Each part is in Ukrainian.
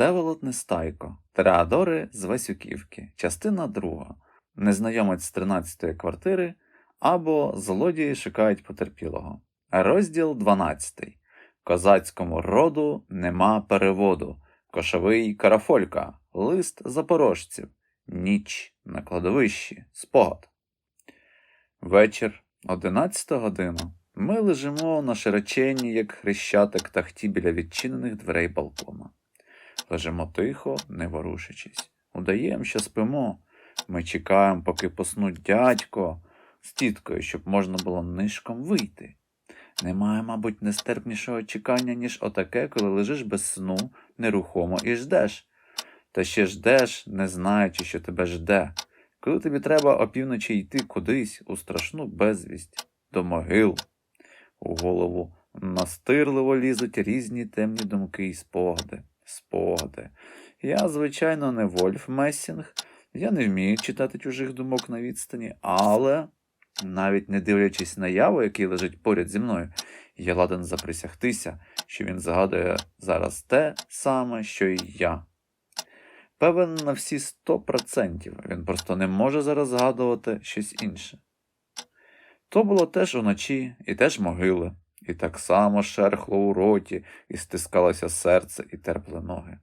Всеволод Нестайко, Тереадори з Васюківки, частина 2. Незнайомець з 13-ї квартири або Злодії шукають потерпілого. Розділ 12. Козацькому роду нема переводу. Кошовий карафолька. Лист запорожців. Ніч на кладовищі. Спогад. Вечір, 11 година. Ми лежимо на широченні, як хрещатик тахті біля відчинених дверей балкона. Лежимо тихо, не ворушачись. Удаємо, що спимо. Ми чекаємо, поки поснуть дядько з тіткою, щоб можна було нишком вийти. Немає, мабуть, нестерпнішого чекання, ніж отаке, коли лежиш без сну, нерухомо і ждеш. Та ще ждеш, не знаючи, що тебе жде. Коли тобі треба опівночі йти кудись у страшну безвість, до могил. У голову настирливо лізуть різні темні думки і спогади. Спогади. Я, звичайно, не Вольф Мессінг, я не вмію читати чужих думок на відстані, але, навіть не дивлячись на яву, який лежить поряд зі мною, я ладен заприсягтися, що він згадує зараз те саме, що і я. Певен на всі сто процентів, він просто не може зараз згадувати щось інше. То було теж уночі, і теж могили, і так само шерхло у роті, і стискалося серце, і терпли ноги.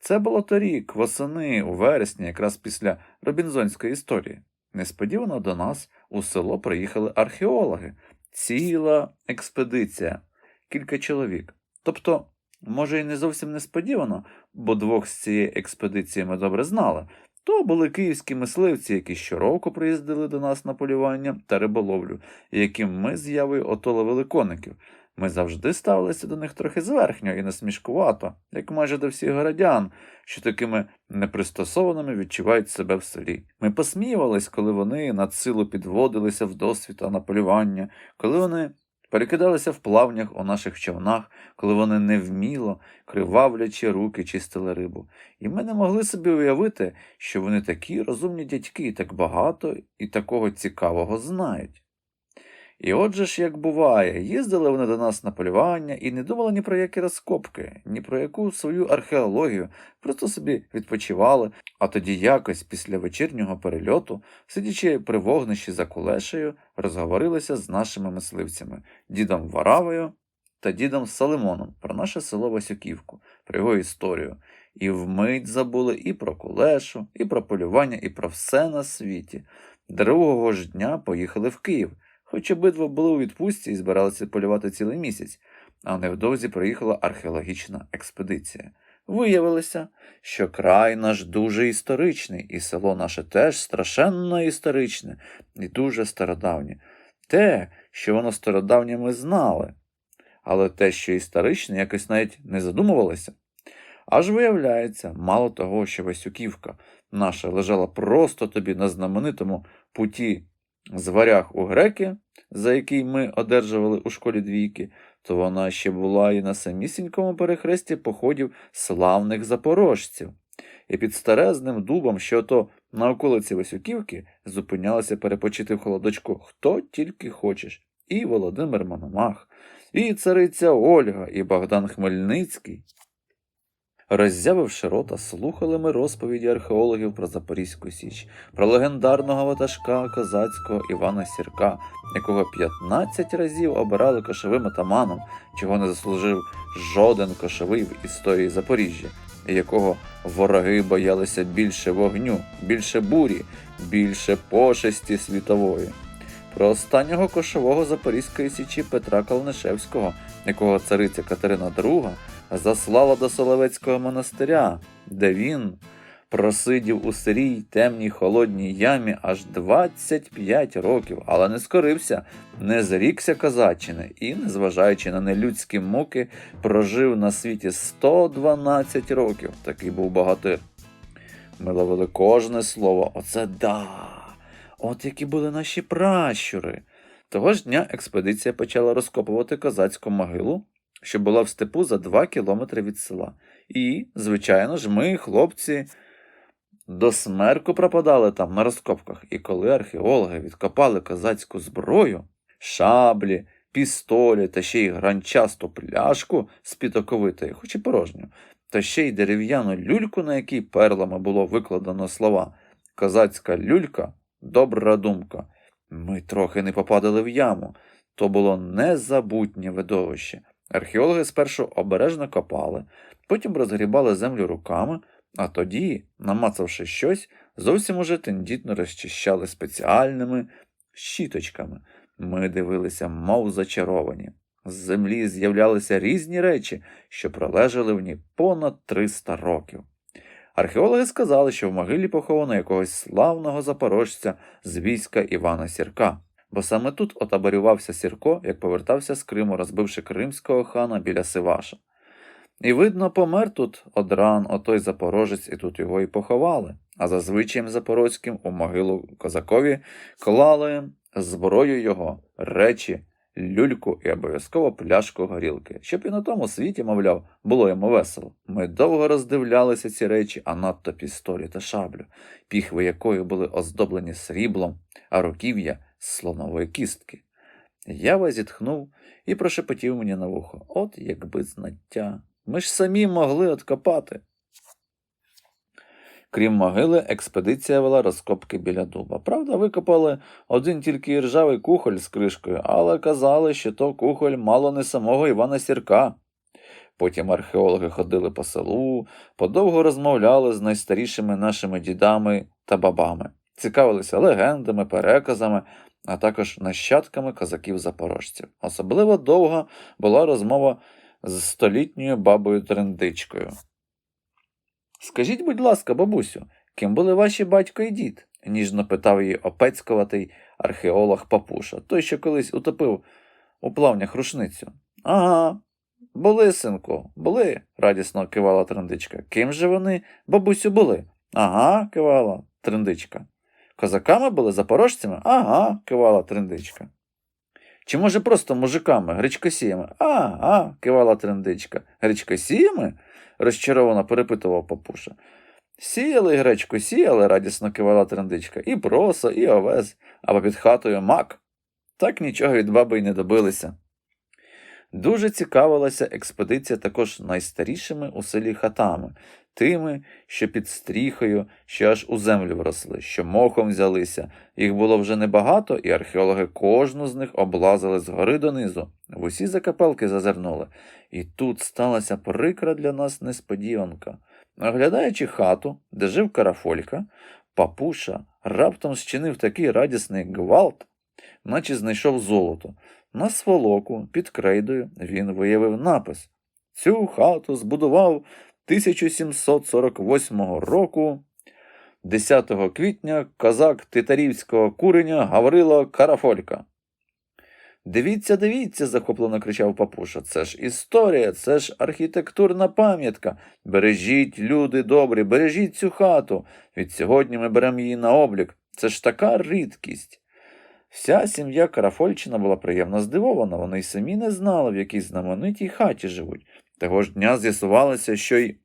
Це було торік, восени, у вересні, якраз після Робінзонської історії. Несподівано до нас у село приїхали археологи, ціла експедиція, кілька чоловік. Тобто, може, і не зовсім несподівано, бо двох з цієї експедиції ми добре знали. То були київські мисливці, які щороку приїздили до нас на полювання та риболовлю, яким ми з явою отоловили коників. Ми завжди ставилися до них трохи зверхньо і насмішкувато, як майже до всіх городян, що такими непристосованими відчувають себе в селі. Ми посміювались, коли вони над силу підводилися в досвіта на полювання, коли вони перекидалися в плавнях у наших човнах, коли вони невміло, кривавлячи руки чистили рибу. І ми не могли собі уявити, що вони такі розумні дядьки, так багато і такого цікавого знають. І отже ж, як буває, їздили вони до нас на полювання і не думали ні про які розкопки, ні про яку свою археологію, просто собі відпочивали, а тоді якось після вечірнього перельоту, сидячи при вогнищі за кулешею, розговорилися з нашими мисливцями, дідом Варавою та дідом Салимоном про наше село Васюківку, про його історію. І вмить забули і про кулешу, і про полювання, і про все на світі. Другого ж дня поїхали в Київ хоч обидва були у відпустці і збиралися полювати цілий місяць, а невдовзі приїхала археологічна експедиція. Виявилося, що край наш дуже історичний, і село наше теж страшенно історичне і дуже стародавнє. Те, що воно стародавнє, ми знали, але те, що історичне, якось навіть не задумувалося. Аж виявляється, мало того, що Васюківка наша лежала просто тобі на знаменитому путі з варяг у греки, за який ми одержували у школі двійки, то вона ще була і на самісінькому перехресті походів славних запорожців. І під старезним дубом, що то на околиці Васюківки, зупинялися перепочити в холодочку хто тільки хочеш. І Володимир Мономах, і цариця Ольга, і Богдан Хмельницький. Роззявивши рота, слухали ми розповіді археологів про Запорізьку Січ, про легендарного ватажка козацького Івана Сірка, якого 15 разів обирали кошовим атаманом, чого не заслужив жоден кошовий в історії Запоріжжя, якого вороги боялися більше вогню, більше бурі, більше пошесті світової. Про останнього кошового Запорізької січі Петра Калнишевського, якого цариця Катерина II заслала до Соловецького монастиря, де він просидів у сирій темній холодній ямі аж 25 років, але не скорився, не зрікся козаччини і, незважаючи на нелюдські муки, прожив на світі 112 років. Такий був богатир. Ми ловили кожне слово. Оце да! От які були наші пращури. Того ж дня експедиція почала розкопувати козацьку могилу, що була в степу за два кілометри від села. І, звичайно ж, ми, хлопці, до смерку пропадали там на розкопках. І коли археологи відкопали козацьку зброю, шаблі, пістолі та ще й гранчасту пляшку з підоковитої, хоч і порожню, та ще й дерев'яну люльку, на якій перлами було викладено слова Козацька люлька, добра думка. Ми трохи не попадали в яму. То було незабутнє видовище. Археологи спершу обережно копали, потім розгрібали землю руками, а тоді, намацавши щось, зовсім уже тендітно розчищали спеціальними щіточками. Ми дивилися, мов зачаровані. З землі з'являлися різні речі, що пролежали в ній понад 300 років. Археологи сказали, що в могилі поховано якогось славного запорожця з війська Івана Сірка, бо саме тут отаборювався Сірко, як повертався з Криму, розбивши кримського хана біля Сиваша. І, видно, помер тут одран, отой запорожець, і тут його і поховали. А за звичаєм запорозьким у могилу козакові клали зброю його, речі, люльку і обов'язково пляшку горілки, щоб і на тому світі, мовляв, було йому весело. Ми довго роздивлялися ці речі, а надто пістолі та шаблю, піхви якої були оздоблені сріблом, а руків'я слонової кістки. Ява зітхнув і прошепотів мені на вухо. От якби знаття. Ми ж самі могли откопати. Крім могили, експедиція вела розкопки біля дуба. Правда, викопали один тільки ржавий кухоль з кришкою, але казали, що то кухоль мало не самого Івана Сірка. Потім археологи ходили по селу, подовго розмовляли з найстарішими нашими дідами та бабами, цікавилися легендами, переказами, а також нащадками козаків-запорожців. Особливо довга була розмова з столітньою бабою Трендичкою. Скажіть, будь ласка, бабусю, ким були ваші батько і дід? ніжно питав її опецькуватий археолог Папуша, той, що колись утопив у плавнях рушницю. Ага, були, синку, були, радісно кивала трендичка. Ким же вони, бабусю, були? Ага, кивала трендичка. Козаками були запорожцями? Ага, кивала трендичка. Чи може просто мужиками, гречкосіями? Ага, кивала трендичка. Гречкосіями? розчаровано перепитував папуша. Сіяли гречку, сіяли, радісно кивала трендичка, і проса, і овес, а попід хатою мак. Так нічого від баби й не добилися. Дуже цікавилася експедиція також найстарішими у селі хатами, тими, що під стріхою, що аж у землю вросли, що мохом взялися. Їх було вже небагато, і археологи кожну з них облазили згори донизу, в усі закапелки зазирнули. І тут сталася прикра для нас несподіванка. Оглядаючи хату, де жив карафолька, папуша раптом зчинив такий радісний гвалт, наче знайшов золото. На сволоку під крейдою він виявив напис Цю хату збудував 1748 року, 10 квітня козак титарівського куреня Гаврило Карафолька. Дивіться, дивіться, захоплено кричав папуша. Це ж історія, це ж архітектурна пам'ятка. Бережіть, люди добрі, бережіть цю хату. Від сьогодні ми беремо її на облік. Це ж така рідкість. Вся сім'я Карафольчина була приємно здивована, вони й самі не знали, в якій знаменитій хаті живуть. Того ж дня з'ясувалося, що й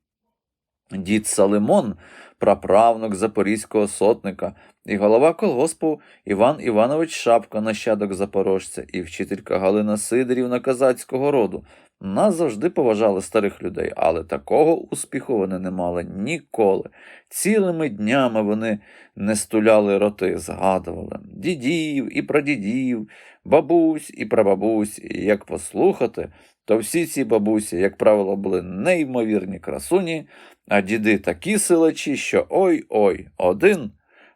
дід Салимон, праправнук запорізького сотника, і голова колгоспу Іван Іванович Шапка, нащадок запорожця, і вчителька Галина Сидорівна козацького роду. Нас завжди поважали старих людей, але такого успіху вони не мали ніколи. Цілими днями вони не стуляли роти, згадували дідів і прадідів, бабусь і прабабусь, і як послухати, то всі ці бабусі, як правило, були неймовірні красуні, а діди такі силачі, що ой-ой, один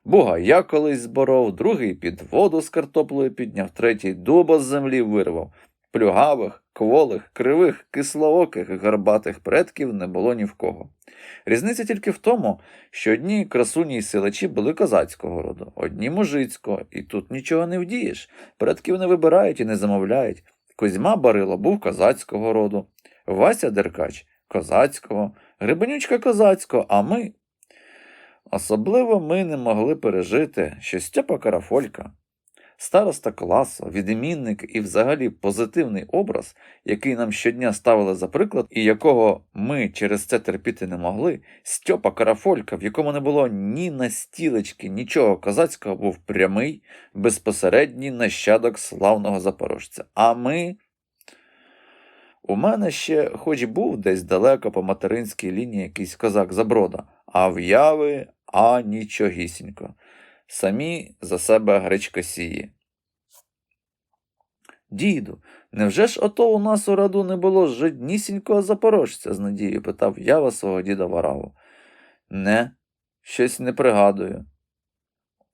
бугая колись зборов, другий під воду з картоплею підняв, третій дуба з землі вирвав. Плюгавих, кволих, кривих, кислооких, гарбатих предків не було ні в кого. Різниця тільки в тому, що одні красуні й силачі були козацького роду, одні мужицького, і тут нічого не вдієш. Предків не вибирають і не замовляють. Кузьма Барило був козацького роду, Вася Деркач козацького, Грибенючка козацького, а ми. Особливо ми не могли пережити, що Степа Карафолька, староста класу, відмінник і взагалі позитивний образ, який нам щодня ставили за приклад, і якого ми через це терпіти не могли, Степа Карафолька, в якому не було ні настілечки, нічого козацького, був прямий, безпосередній нащадок славного запорожця. А ми. У мене ще хоч був десь далеко по материнській лінії якийсь козак заброда, а в'яви а нічогісінько. Самі за себе гречкосії. Діду, невже ж ото у нас у раду не було жоднісінького запорожця? з надією питав ява свого діда Вараву. Не, щось не пригадую.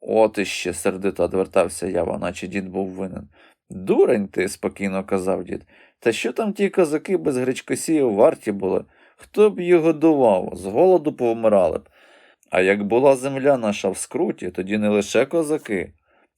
От іще, сердито одвертався ява, наче дід був винен. Дурень ти, спокійно казав дід. Та що там ті козаки без гречкосіїв варті були? Хто б їх годував? З голоду повмирали б. А як була земля наша в скруті, тоді не лише козаки,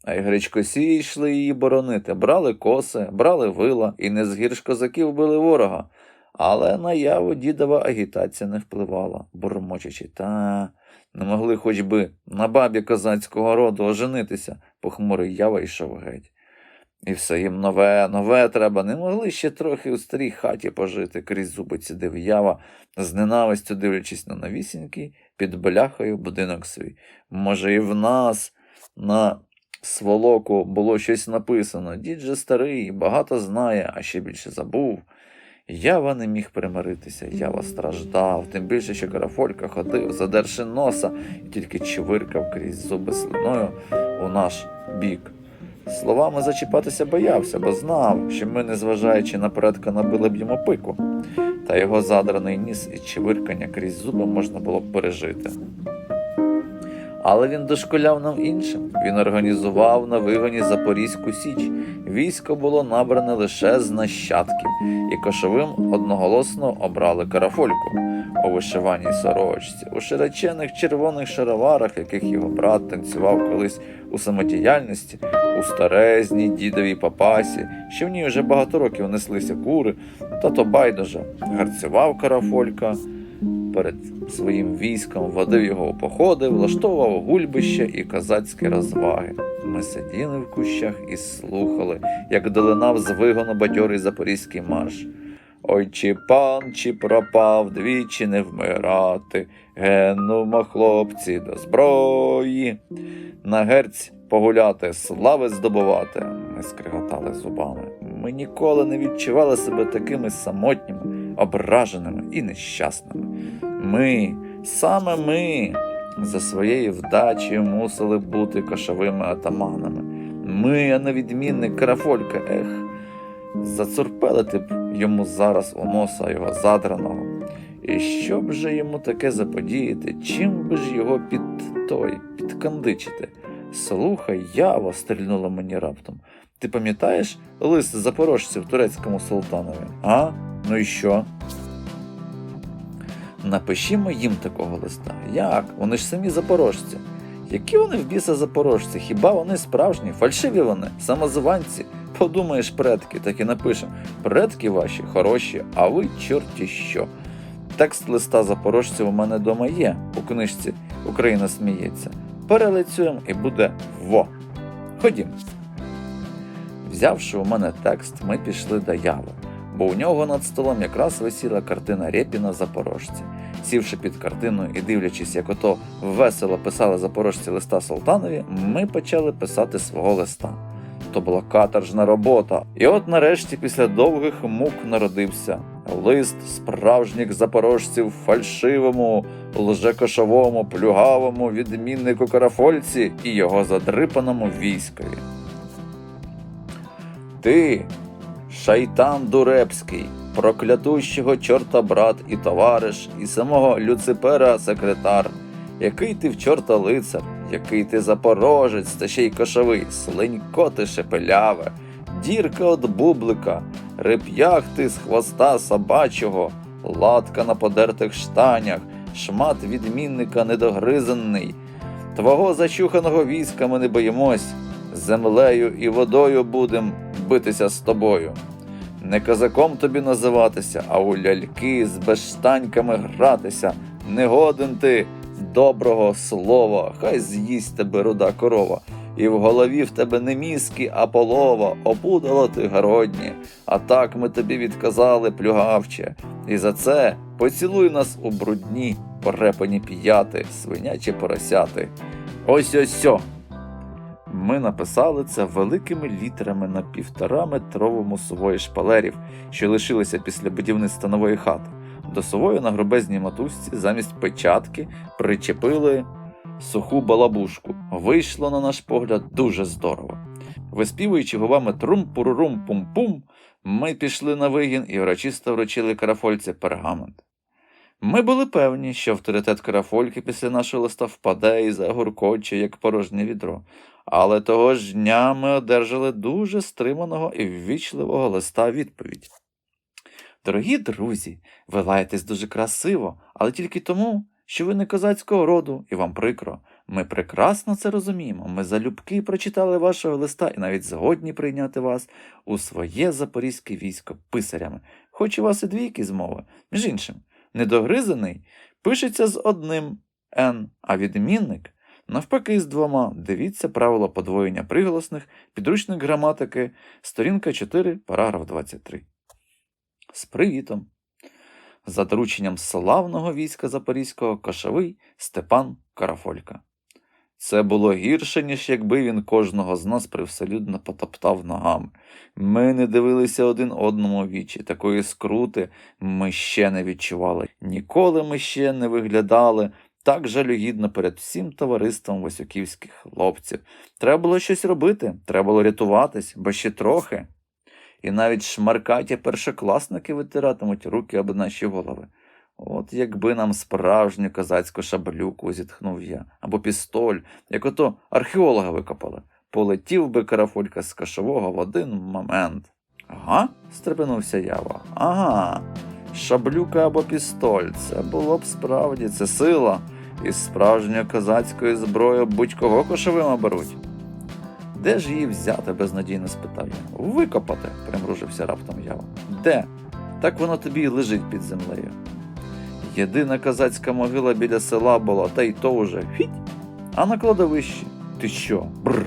а й гречкосії йшли її боронити, брали коси, брали вила і не згірш козаків били ворога. Але на яву дідова агітація не впливала, бурмочучи, та не могли хоч би на бабі козацького роду оженитися, похмурий ява йшов геть. І все їм нове, нове треба, не могли ще трохи у старій хаті пожити, крізь зуби цідив ява, з ненавистю дивлячись на новісінький, під бляхою будинок свій. Може, і в нас на сволоку було щось написано. Дід же старий, багато знає, а ще більше забув. Ява не міг примиритися, ява страждав, тим більше, що карафолька ходив, задерши носа, і тільки чвиркав крізь зуби слиною у наш бік. Словами зачіпатися боявся, бо знав, що ми, незважаючи на предка, набили б йому пику, та його задраний ніс і чвиркання крізь зуби можна було б пережити. Але він дошколяв нам іншим. Він організував на вигоні Запорізьку Січ. Військо було набране лише з нащадків, і кошовим одноголосно обрали карафольку у вишиваній сорочці, у широчених червоних шароварах, яких його брат танцював колись у самодіяльності, у старезній дідовій папасі, що в ній вже багато років неслися кури, та то байдуже гарцював карафолька перед своїм військом, водив його у походи, влаштовував гульбище і козацькі розваги. Ми сиділи в кущах і слухали, як долинав з вигону бадьорий запорізький марш. Ой, чи пан, чи пропав, двічі не вмирати, генумо, хлопці, до зброї. На герць погуляти, слави здобувати. Ми скриготали зубами. Ми ніколи не відчували себе такими самотніми, ображеними і нещасними. Ми, саме ми, за своєю вдачею мусили бути кошовими атаманами. Ми, а не відмінник карафолька, ех, зацурпелити б йому зараз у носа його задраного. І що б же йому таке заподіяти, чим би ж його під той, підкандичити? Слухай, ява, стрільнула мені раптом. Ти пам'ятаєш лист запорожців турецькому султанові? А? Ну і що? Напишімо їм такого листа. Як? Вони ж самі запорожці. Які вони в біса запорожці? Хіба вони справжні? Фальшиві вони, самозиванці. Подумаєш, предки, так і напишемо. Предки ваші хороші, а ви чорті що. Текст листа запорожців у мене вдома є у книжці Україна сміється. Перелицюємо і буде во. Ходім. Взявши у мене текст, ми пішли до яви, бо у нього над столом якраз висіла картина Рєпіна Запорожці. Сівши під картиною і дивлячись, як ото весело писали запорожці листа Султанові, ми почали писати свого листа. То була каторжна робота. І от нарешті, після довгих мук, народився лист справжніх запорожців фальшивому, лжекошовому, плюгавому відміннику карафольці і його задрипаному військові. Ти, шайтан дурепський, проклятущого чорта брат і товариш, і самого Люципера секретар, який ти в чорта лицар, який ти запорожець, та ще й кошовий, слинько ти шепеляве, дірка от бублика, реп'ях ти з хвоста собачого, латка на подертих штанях, шмат відмінника недогризаний. Твого зачуханого війська ми не боїмось, землею і водою будем битися з тобою. Не козаком тобі називатися, а у ляльки з безштаньками гратися. Не годен ти доброго слова, хай з'їсть тебе руда корова. І в голові в тебе не мізки, а полова, опудало ти городні. А так ми тобі відказали, плюгавче. І за це поцілуй нас у брудні, порепані п'яти, свинячі поросяти. Ось ось сьо. Ми написали це великими літерами на півтораметровому сувої шпалерів, що лишилися після будівництва нової хати. До сувої на грубезній матусці замість печатки причепили суху балабушку. Вийшло, на наш погляд, дуже здорово. Виспівуючи губами трум-пурурум-пум-пум, ми пішли на вигін і урочисто вручили карафольці пергамент. Ми були певні, що авторитет карафольки після нашого листа впаде і загуркоче, як порожнє відро. Але того ж дня ми одержали дуже стриманого і ввічливого листа відповідь. Дорогі друзі, ви лаєтесь дуже красиво, але тільки тому, що ви не козацького роду, і вам прикро. Ми прекрасно це розуміємо. Ми залюбки прочитали вашого листа і навіть згодні прийняти вас у своє запорізьке військо писарями, хоч у вас і двійки змови. Між іншим, недогризаний пишеться з одним Н, а відмінник навпаки з двома. Дивіться правила подвоєння приголосних, підручник граматики, сторінка 4, параграф 23. З привітом. За дорученням славного війська Запорізького кошовий Степан Карафолька. Це було гірше, ніж якби він кожного з нас привселюдно потоптав ногами. Ми не дивилися один одному вічі, такої скрути ми ще не відчували. Ніколи ми ще не виглядали так жалюгідно перед всім товариством васюківських хлопців. Треба було щось робити, треба було рятуватись, бо ще трохи. І навіть шмаркаті першокласники витиратимуть руки об наші голови. От якби нам справжню козацьку шаблюку, зітхнув я, або пістоль, як ото археолога викопали. Полетів би карафолька з кашового в один момент. Ага, стрепенувся ява. Ага. Шаблюка або пістоль. Це було б справді, це сила. Із справжньої козацької зброї будь-кого кошовим беруть. Де ж її взяти? безнадійно спитав я. Викопати, примружився раптом ява. Де? Так воно тобі й лежить під землею. Єдина козацька могила біля села була, та й то вже фіть. А на кладовищі. Ти що? Бррр.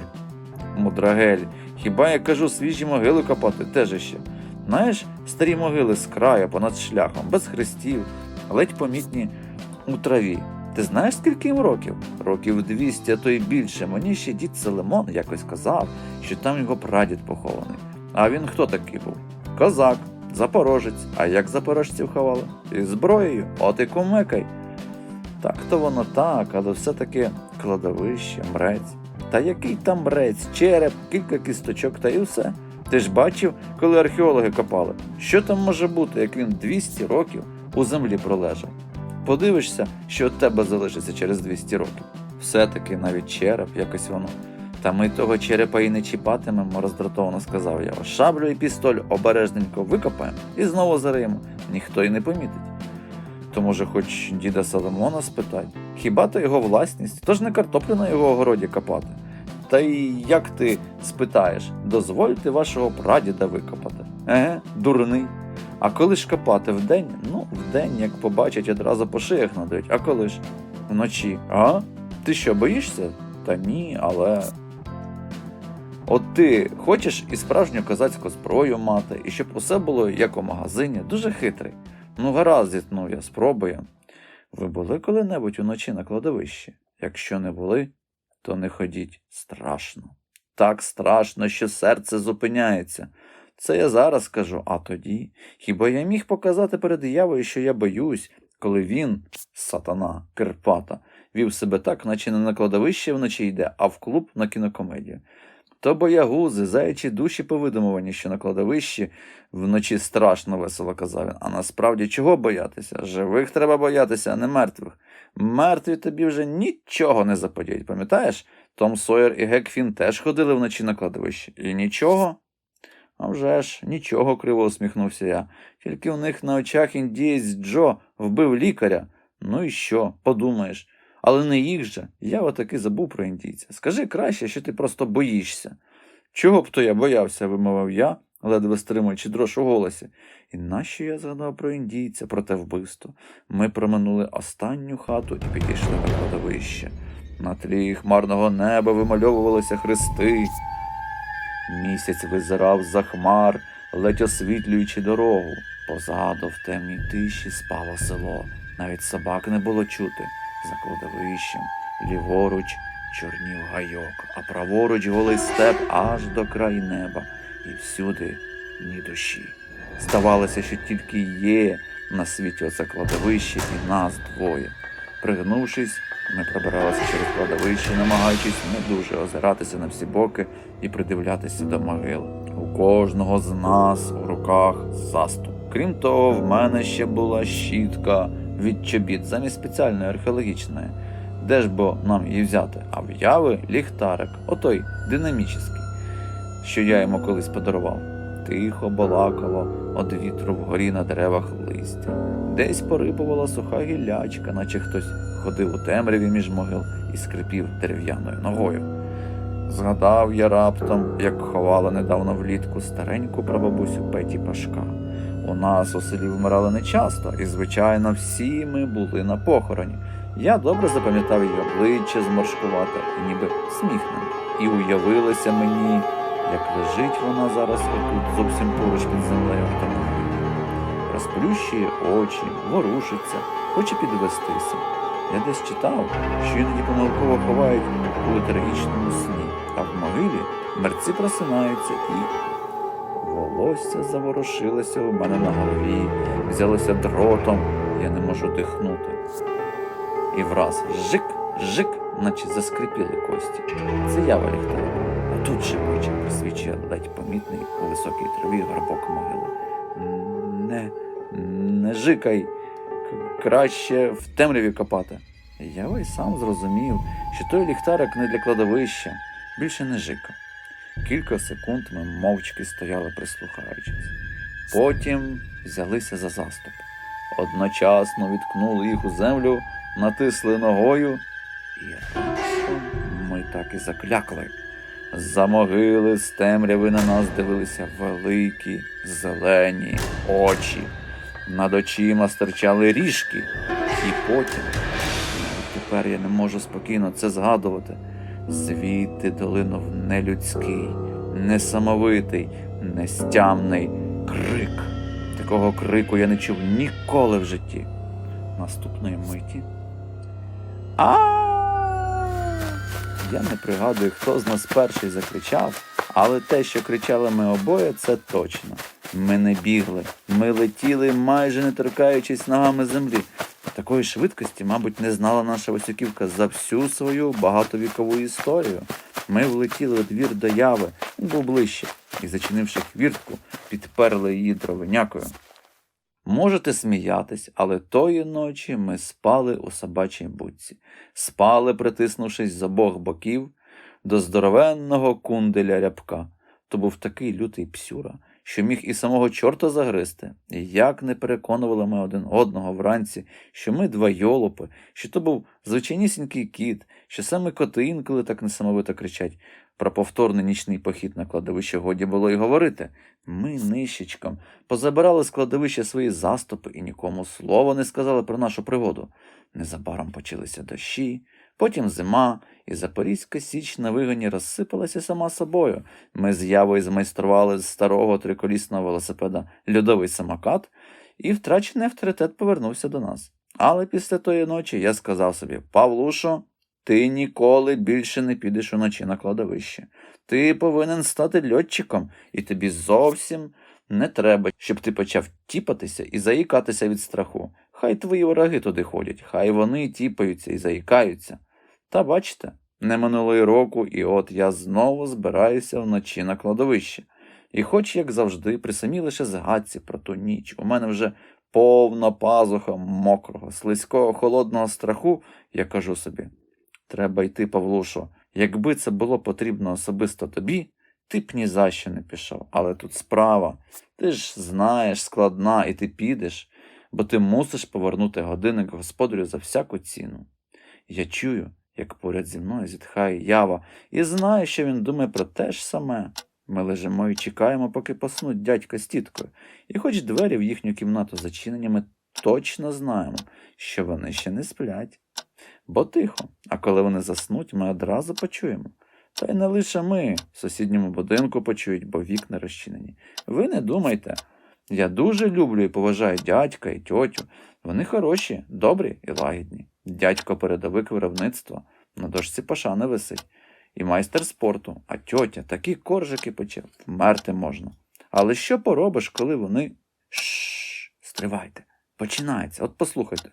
Мудрагель, хіба я кажу свіжі могили копати, теж іще. Знаєш, старі могили з краю понад шляхом, без хрестів, ледь помітні у траві. Ти знаєш, скільки їм років? Років 200, а то й більше. Мені ще дід Селемон якось казав, що там його прадід похований. А він хто такий був? Козак, запорожець. А як запорожців ховали? Із зброєю, от і кумекай. Так то воно так, але все-таки кладовище, мрець. Та який там мрець, череп, кілька кісточок та й усе. Ти ж бачив, коли археологи копали, що там може бути, як він 200 років у землі пролежав. Подивишся, що від тебе залишиться через 200 років. Все-таки навіть череп, якось воно. Та ми того черепа і не чіпатимемо, роздратовано сказав я. Шаблю і пістоль обережненько викопаємо і знову зариємо. Ніхто й не помітить. То, може, хоч діда Соломона спитать, хіба то його власність, тож не картоплю на його огороді копати. Та й як ти спитаєш, дозвольте вашого прадіда викопати? Еге, дурний. А коли ж копати вдень? Ну, вдень, як побачать, одразу по шиях надають. А коли ж? Вночі. А? Ти що, боїшся? Та ні, але. От ти хочеш і справжню козацьку зброю мати, і щоб усе було як у магазині, дуже хитрий. Ну, гаразд, зітнув я, спробую. Ви були коли-небудь уночі на кладовищі? Якщо не були, то не ходіть. Страшно. Так страшно, що серце зупиняється. Це я зараз кажу, а тоді. Хіба я міг показати перед явою, що я боюсь, коли він, сатана, Кирпата, вів себе так, наче не на кладовище вночі йде, а в клуб на кінокомедію. То боягузи, заячі душі повидумувані, що на кладовищі вночі страшно весело казав він. А насправді чого боятися? Живих треба боятися, а не мертвих. Мертві тобі вже нічого не заподіють, пам'ятаєш? Том Сойер і Гекфін теж ходили вночі на кладовище. І нічого. А вже ж, нічого, криво усміхнувся я. Тільки у них на очах індієць Джо вбив лікаря. Ну і що, подумаєш. Але не їх же. Я отаки забув про індійця. Скажи краще, що ти просто боїшся. Чого б то я боявся, вимовив я, ледве стримуючи дрож у голосі. І нащо я згадав про індійця, про те вбивство? Ми проминули останню хату і підійшли на кладовище. На тлі хмарного неба вимальовувалися хрести. Місяць визирав за хмар, ледь освітлюючи дорогу. Позаду в темній тиші спало село. Навіть собак не було чути. За кладовищем, ліворуч, чорнів гайок, а праворуч голий степ аж до краю неба, і всюди ні душі. Здавалося, що тільки є на світі оце кладовище і нас двоє. Пригнувшись, ми пробиралися через кладовище, намагаючись не дуже озиратися на всі боки і придивлятися до могил. У кожного з нас у руках заступ. Крім того, в мене ще була щітка від чобіт замість спеціальної археологічної. Де ж бо нам її взяти? А в яви ліхтарик, отой динамічний, що я йому колись подарував. Тихо балакало од вітру вгорі на деревах листя. Десь порипувала суха гіллячка, наче хтось ходив у темряві між могил і скрипів дерев'яною ногою. Згадав я раптом, як ховала недавно влітку стареньку прабабусю Петі Пашка. У нас у селі вмирали нечасто, і, звичайно, всі ми були на похороні. Я добре запам'ятав її обличчя зморшкувате і ніби сміхнене. І уявилося мені, як лежить вона зараз отут зовсім поруч під землею автомобіля. Розплющує очі, ворушиться, хоче підвестися. Я десь читав, що іноді помилково ховають у летаргічному сні, а в могилі мерці просинаються і волосся заворушилося у мене на голові, взялося дротом, я не можу дихнути. І враз жик, жик, наче заскрипіли кості. Це я ліхтарик. А тут шипуче присвічує ледь помітний у високій траві горбок могили. Не, не жикай, краще в темряві копати. Я й сам зрозумів, що той ліхтарик не для кладовища, більше не жикав. Кілька секунд ми мовчки стояли, прислухаючись. Потім взялися за заступ. Одночасно відкнули їх у землю, натисли ногою, і ми так і заклякли. За могили з темряви на нас дивилися великі зелені очі. Над очима стирчали ріжки, і потім, тепер я не можу спокійно це згадувати, звідти долинув нелюдський, несамовитий, нестямний крик. Такого крику я не чув ніколи в житті. Наступної миті. А я не пригадую, хто з нас перший закричав, але те, що кричали ми обоє, це точно. Ми не бігли, ми летіли, майже не торкаючись ногами землі. Такої швидкості, мабуть, не знала наша Васюківка за всю свою багатовікову історію. Ми влетіли у двір до яви, був ближче, і, зачинивши хвіртку, підперли її дровинякою. Можете сміятись, але тої ночі ми спали у собачій будці, спали, притиснувшись з обох боків до здоровенного кунделя рябка. То був такий лютий псюра, що міг і самого чорта загризти. І як не переконували ми один одного вранці, що ми два йолопи, що то був звичайнісінький кіт, що саме коти інколи так несамовито кричать. Про повторний нічний похід на кладовище годі було й говорити. Ми нищечкам позабирали з кладовища свої заступи і нікому слова не сказали про нашу пригоду. Незабаром почалися дощі, потім зима, і Запорізька січ на вигоні розсипалася сама собою. Ми з явою змайстрували з старого триколісного велосипеда льодовий самокат, і втрачений авторитет повернувся до нас. Але після тої ночі я сказав собі: Павлушо, ти ніколи більше не підеш уночі на кладовище. Ти повинен стати льотчиком, і тобі зовсім не треба, щоб ти почав тіпатися і заїкатися від страху. Хай твої вороги туди ходять, хай вони тіпаються і заїкаються. Та бачите, не минуло й року, і от я знову збираюся вночі на кладовище. І хоч, як завжди, при самій лише згадці про ту ніч, у мене вже повна пазуха мокрого, слизького, холодного страху, я кажу собі, треба йти, Павлушо. Якби це було потрібно особисто тобі, ти б ні за що не пішов. Але тут справа. Ти ж знаєш, складна, і ти підеш, бо ти мусиш повернути годинник господарю за всяку ціну. Я чую, як поряд зі мною зітхає ява, і знаю, що він думає про те ж саме. Ми лежимо і чекаємо, поки поснуть дядько з тіткою, і хоч двері в їхню кімнату зачинені, ми точно знаємо, що вони ще не сплять. Бо тихо, а коли вони заснуть, ми одразу почуємо. Та й не лише ми в сусідньому будинку почують, бо вікна розчинені. Ви не думайте. Я дуже люблю і поважаю дядька і тьотю. Вони хороші, добрі і лагідні. Дядько передовик виробництва. На дошці пошани висить. І майстер спорту, а тьотя такі коржики пече, вмерти можна. Але що поробиш, коли вони. Шш, стривайте. Починається. От послухайте.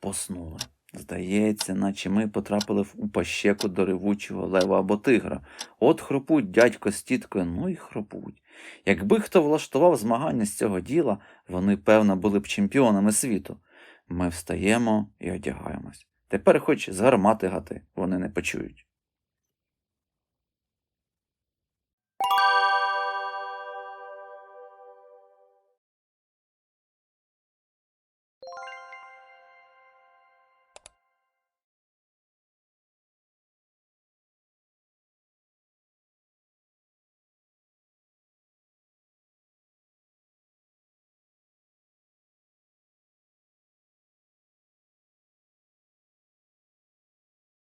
Поснули. Здається, наче ми потрапили у пащеку до ревучого лева або тигра. От хропуть дядько з тіткою, ну і хропуть. Якби хто влаштував змагання з цього діла, вони, певно, були б чемпіонами світу. Ми встаємо і одягаємось. Тепер хоч з гармати гати, вони не почують.